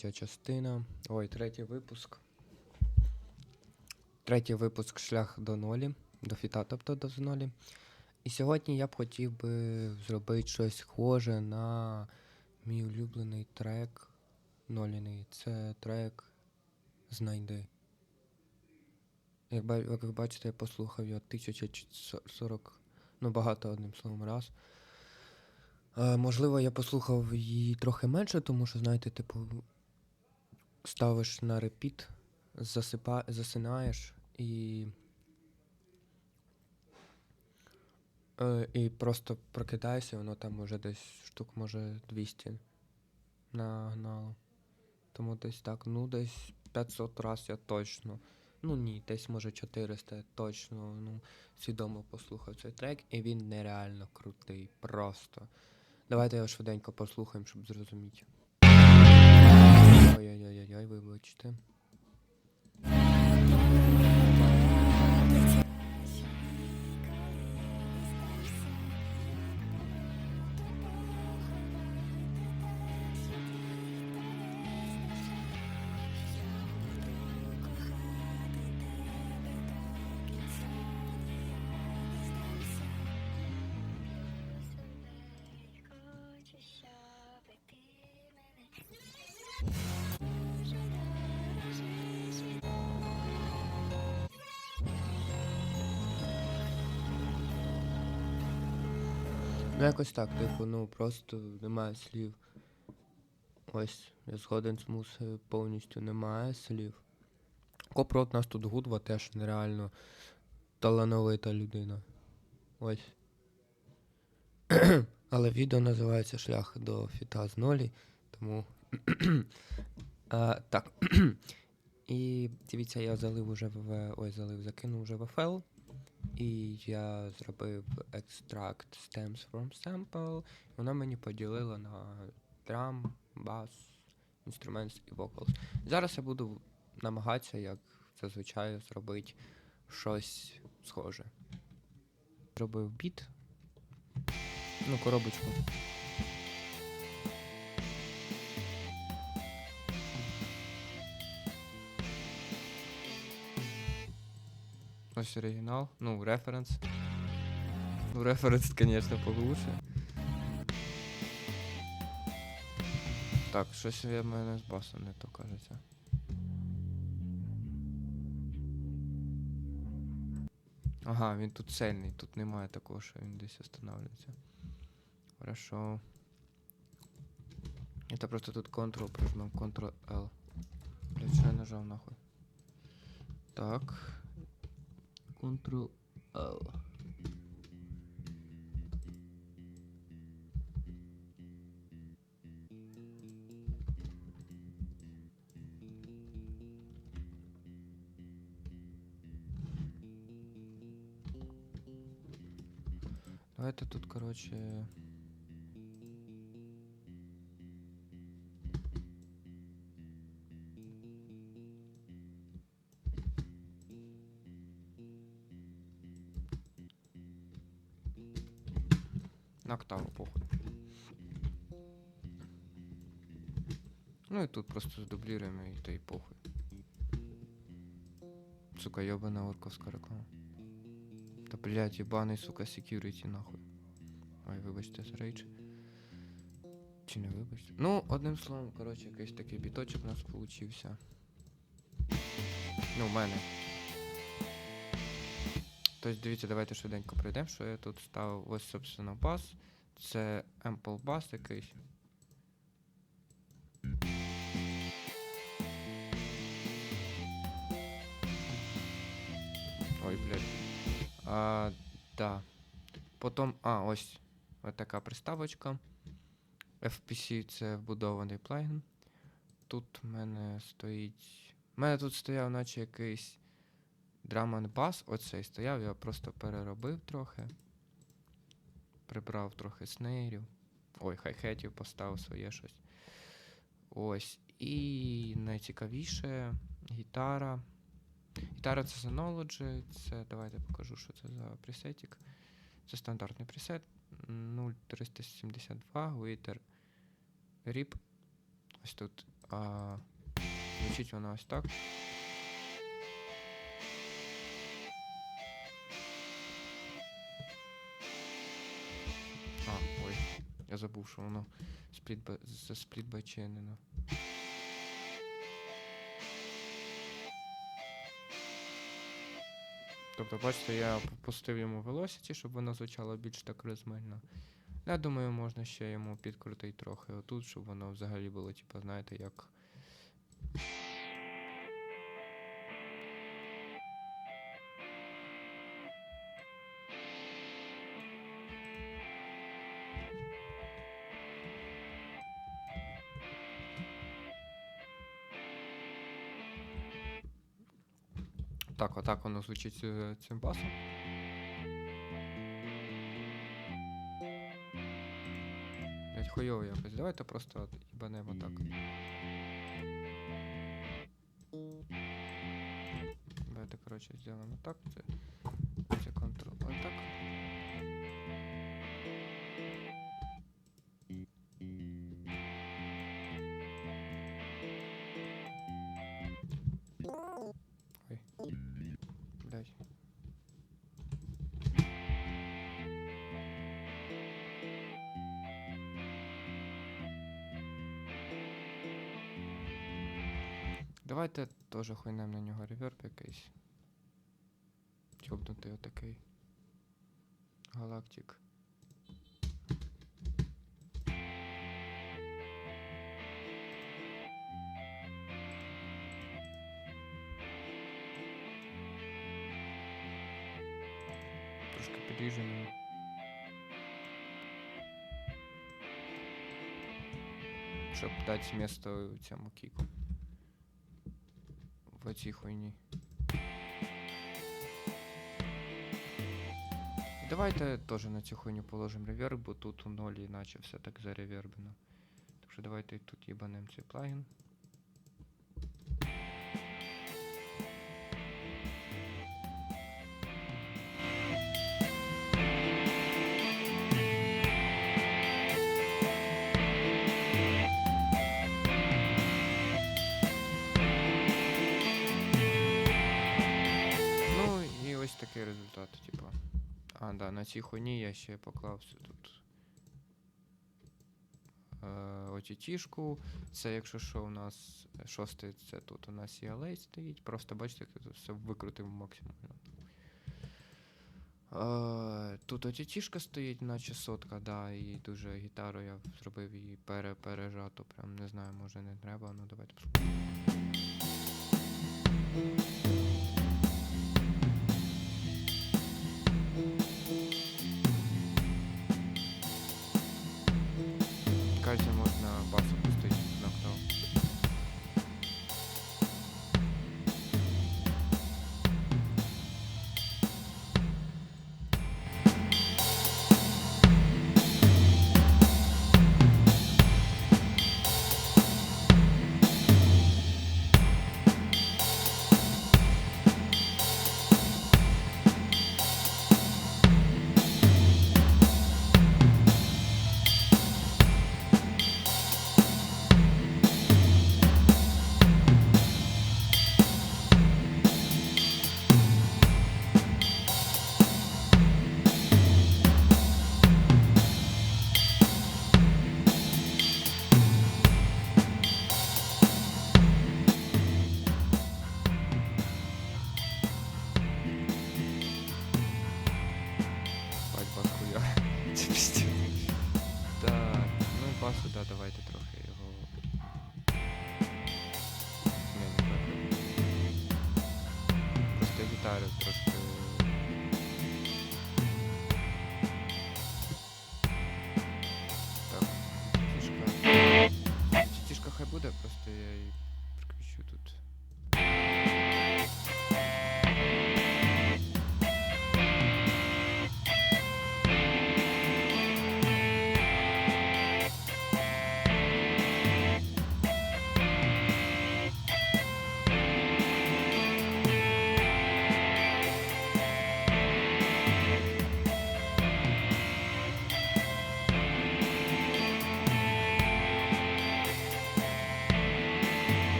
Ця частина. Ой, третій випуск. Третій випуск шлях до нолі. До фіта, тобто до нолі. І сьогодні я б хотів би зробити щось схоже на мій улюблений трек Ноліний. Це трек Знайди. Як, як ви бачите, я послухав його 1040, ну багато одним словом раз. Е, можливо, я послухав її трохи менше, тому що, знаєте, типу, ставиш на репіт, засипа... засинаєш і. Е, і просто прокидаєшся, воно там уже десь штук, може, 200 нагнало. Тому десь так, ну десь 500 раз я точно. Ну ні, десь може 400 я точно ну, свідомо послухав цей трек, і він нереально крутий. Просто. Давайте його швиденько послухаємо, щоб зрозуміти. Ой-ой-ой-ой, вибачте. Ну, якось так, типу, ну просто немає слів. Ось, я згоден з мусою, повністю немає слів. Копрот нас тут Гудва теж нереально талановита людина. Ось. Але відео називається Шлях до фіта з нолі, тому. а, так. І дивіться, я залив уже в. Ой, залив, закинув вже в FL. І я зробив екстракт stems from sample. І вона мені поділила на drum, bass, instruments і vocals. Зараз я буду намагатися, як зазвичай, зробити щось схоже. Зробив біт. Ну, коробочку. Ось оригінал. Ну, референс. Ну, референс, конечно, получше. Так, щось в мене з басом не то кажеться. Ага, він тут цельний, тут немає такого, що він десь останавливається. Хорошо. Это просто тут Ctrl прижмем, Ctrl-L. Блять, що я нажав нахуй? Так. Ctrl-L. Давайте тут, короче... октаву, похуй. Ну и тут просто задублируем и то и похуй. Сука, ебаная орковская реклама. Та блядь, ебаний, сука, security нахуй. Ой, вибачте, за рейдж. Чи не вибачте? Ну, одним словом, коротше, якийсь такий біточок у нас получився. Ну, в мене. Тобто, дивіться, давайте швиденько пройдемо, що я тут ставив. Ось, собственно, бас. Це Ample бас якийсь. Ой, блядь. А, да. Потім, а, ось ось така приставочка. FPC це вбудований плагін. Тут в мене стоїть. У мене тут стояв, наче якийсь Drum and Bass. Оцей стояв, я просто переробив трохи. Прибрав трохи снейрів. Ой, хай-хетів поставив своє щось. Ось. І найцікавіше гітара. Гітара це Synology, це давайте покажу, що це за пресетик. Це стандартний пресет 0372 Wither RIP. Ось тут А, звучить вона ось так. Забув, що воно спліт засплітбаченено. Тобто, бачите, я попустив йому velocity, щоб воно звучало більш так розмильно. Ну, Я думаю, можна ще йому підкрутити трохи отут, щоб воно взагалі було, типу, знаєте, як. Так, воно звучить цим басом. Блять, хуйово якось. Давайте просто от їбанемо так. Давайте, коротше, зробимо так. Це, це контрол. Отак. Давайте теж хуйнем на нього реверб якийсь. Чобнутий отакий. Галактик. Трошки підріжений. Щоб дати місто цьому кіку. В цій хуйні. Давайте теж на цю хуйню положимо реверб, бо тут у нолі іначе все так заревербено. Так що давайте тут їбанем цей плагін. Такий результат, типу. А, да, на цій хуйні я ще поклав тут. Е, OTT-шку. Це якщо що у нас шостий, це тут у нас ELA стоїть. Просто бачите, як я тут все викрутив максимально. Е, тут OTT-шка стоїть, наче сотка, да, і дуже гітару я зробив її пере. Прям не знаю, може не треба, ну давайте спробуємо. każdym Просто гітару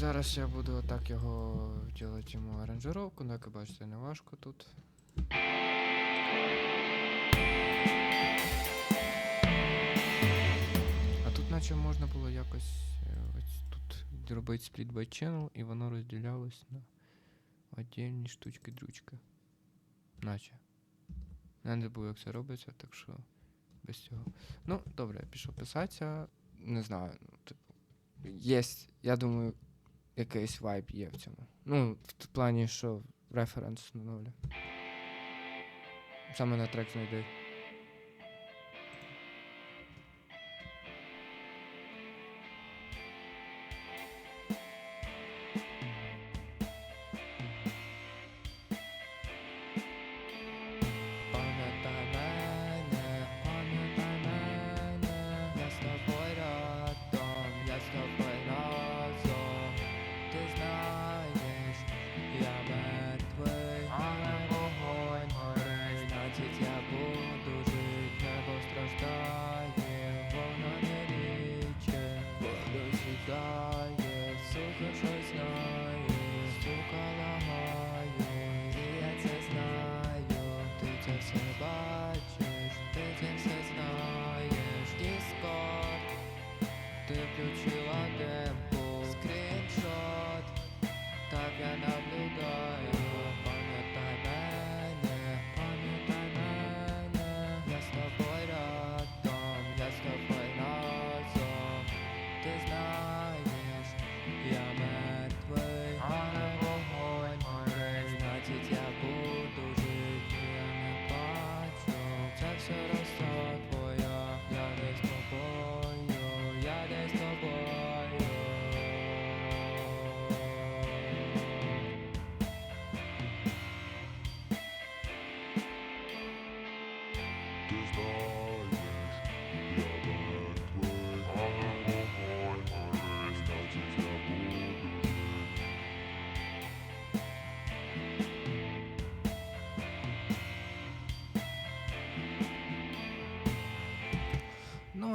зараз я буду отак його робити йому аранжировку, ну як ви бачите, не важко тут. А тут наче можна було якось е, ось тут зробити split by channel, і воно розділялось на отдельні штучки-дрючки. Наче. Я не забув, як це робиться, так що без цього. Ну, добре, я пішов писатися. Не знаю, ну, типу. Є, я думаю, якийсь вайб є в цьому. Ну, в плані, що референс встановлю. Саме на трек знайди.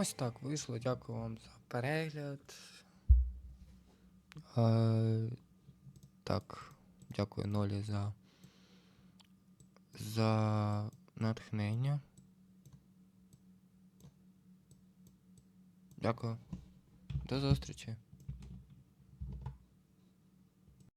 Ось так вийшло. Дякую вам за перегляд. Е, так, дякую Нолі за, за натхнення. Дякую. До зустрічі.